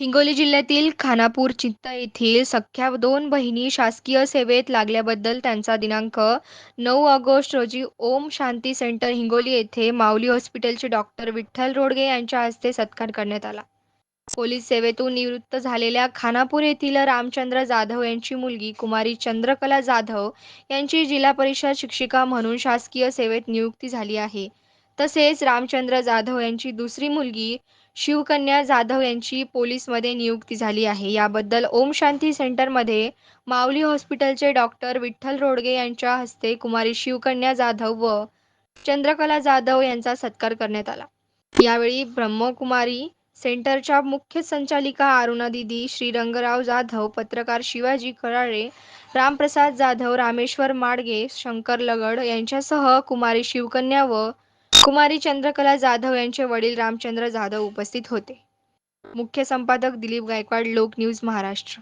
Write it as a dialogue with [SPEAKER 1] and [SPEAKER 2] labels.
[SPEAKER 1] हिंगोली जिल्ह्यातील खानापूर चित्त येथील सख्ख्या दोन बहिणी शासकीय सेवेत लागल्याबद्दल त्यांचा दिनांक नऊ ऑगस्ट रोजी ओम शांती सेंटर हिंगोली येथे माऊली हॉस्पिटलचे डॉक्टर विठ्ठल रोडगे यांच्या हस्ते सत्कार करण्यात आला. पोलीस सेवेतून निवृत्त झालेल्या खानापूर येथील रामचंद्र जाधव यांची मुलगी कुमारी चंद्रकला जाधव यांची जिल्हा परिषद शिक्षिका म्हणून शासकीय सेवेत नियुक्ती झाली आहे. तसेच रामचंद्र जाधव यांची दुसरी मुलगी शिवकन्या जाधव यांची पोलीसमध्ये नियुक्ती झाली आहे. याबद्दल ओम शांती सेंटरमध्ये माऊली हॉस्पिटलचे डॉक्टर विठ्ठल रोडगे यांच्या हस्ते कुमारी शिवकन्या जाधव व चंद्रकला जाधव यांचा सत्कार करण्यात आला. यावेळी ब्रह्मकुमारी सेंटरच्या मुख्य संचालिका अरुणा दिदी श्रीरंगराव जाधव पत्रकार शिवाजी कराळे रामप्रसाद जाधव रामेश्वर माडगे शंकर लगड यांच्यासह कुमारी शिवकन्या व कुमारी चंद्रकला जाधव यांचे वडील रामचंद्र जाधव उपस्थित होते. मुख्य संपादक दिलीप गायकवाड लोक न्यूज महाराष्ट्र.